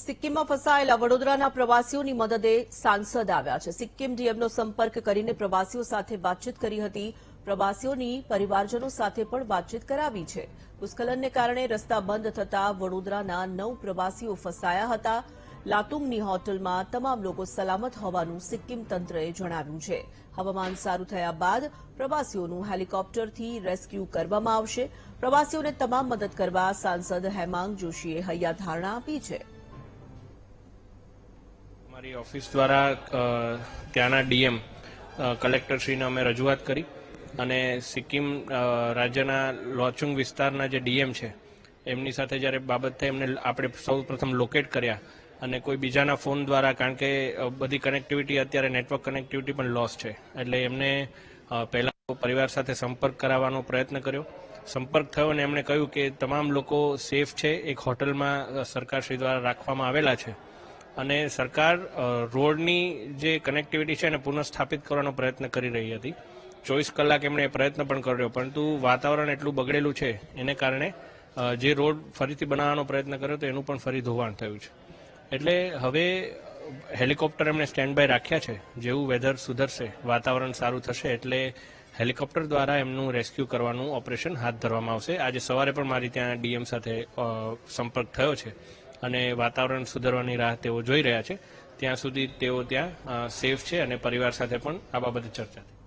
સિક્કિમમાં ફસાયેલા વડોદરાના પ્રવાસીઓની મદદે સાંસદ આવ્યા છે. સિક્કિમ ડીએમનો સંપર્ક કરીને પ્રવાસીઓ સાથે વાતચીત કરી હતી. પ્રવાસીઓની પરિવારજનો સાથે પણ વાતચીત કરાવી છે. ભૂસ્ખલનને કારણે રસ્તા બંધ થતા વડોદરાના નવ પ્રવાસીઓ ફસાયા હતા. લાતુંગની હોટલમાં તમામ લોકો સલામત હોવાનું સિક્કિમ તંત્રએ જણાવ્યું છે. હવામાન સારું થયા બાદ પ્રવાસીઓનું હેલિકોપ્ટરથી રેસ્ક્યુ કરવામાં આવશે. પ્રવાસીઓને તમામ મદદ કરવા સાંસદ હેમાંગ જોશીએ હૈયા ધારણા આપી છે. અમારી ઓફિસ દ્વારા ત્યાંના ડીએમ કલેક્ટરશ્રીને અમે રજૂઆત કરી અને સિક્કિમ રાજ્યના લોચુંગ વિસ્તારના જે ડીએમ છે, એમની સાથે જ્યારે બાબત થઈ, એમને આપણે સૌ પ્રથમ લોકેટ કર્યા અને કોઈ બીજાના ફોન દ્વારા, કારણ કે બધી કનેક્ટિવિટી અત્યારે નેટવર્ક કનેક્ટિવિટી પણ લોસ છે. એટલે એમને પહેલાં પરિવાર સાથે સંપર્ક કરાવવાનો પ્રયત્ન કર્યો. સંપર્ક થયો અને એમણે કહ્યું કે તમામ લોકો સેફ છે, એક હોટલમાં સરકારશ્રી દ્વારા રાખવામાં આવેલા છે. અને સરકાર રોડની જે કનેક્ટિવિટી છે એને પુનઃસ્થાપિત કરવાનો પ્રયત્ન કરી રહી હતી. ચોવીસ કલાક એમણે પ્રયત્ન પણ કર્યો, પરંતુ વાતાવરણ એટલું બગડેલું છે એને કારણે જે રોડ ફરીથી બનાવવાનો પ્રયત્ન કર્યો તો એનું પણ ફરી ધોવાણ થયું છે. એટલે હવે હેલિકોપ્ટર એમણે સ્ટેન્ડ બાય રાખ્યા છે, જેવું વેધર સુધરશે, વાતાવરણ સારું થશે, એટલે હેલિકોપ્ટર દ્વારા એમનું રેસ્ક્યુ કરવાનું ઓપરેશન હાથ ધરવામાં આવશે. આજે સવારે પણ મારી ત્યાં ડીએમ સાથે સંપર્ક થયો છે. અને વાતાવરણ સુધરવાની રાહ તેઓ જોઈ રહ્યા છે. ત્યાં સુધી તેઓ ત્યાં સેફ છે અને પરિવાર સાથે પણ આ બાબતે ચર્ચા થઈ.